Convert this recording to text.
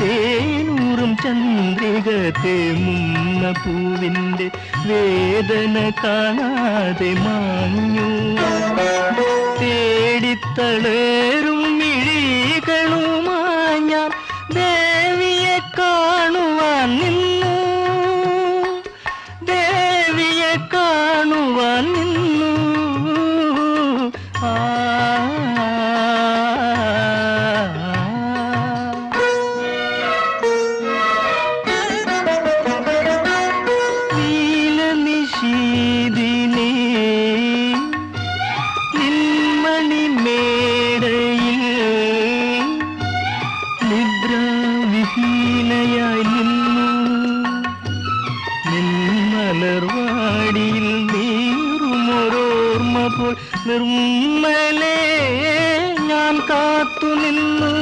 തേനൂറും ചന്ദ്രിക തേമുന്ന പൂവിന്റെ വേദന കാണാതെ മാഞ്ഞു. തേടിത്തളേറും മിഴികളുമായി ഞാൻ ദേവിയെ കാണുവാൻ നിന്നു. ദേവിയെ കാണുവാൻ നിന്നു. ആ നിന്മലർവാടിയിൽ നീറുമൊരോർമ്മ പോൽ നിർമ്മലേ ഞാൻ കാത്തു നിന്നു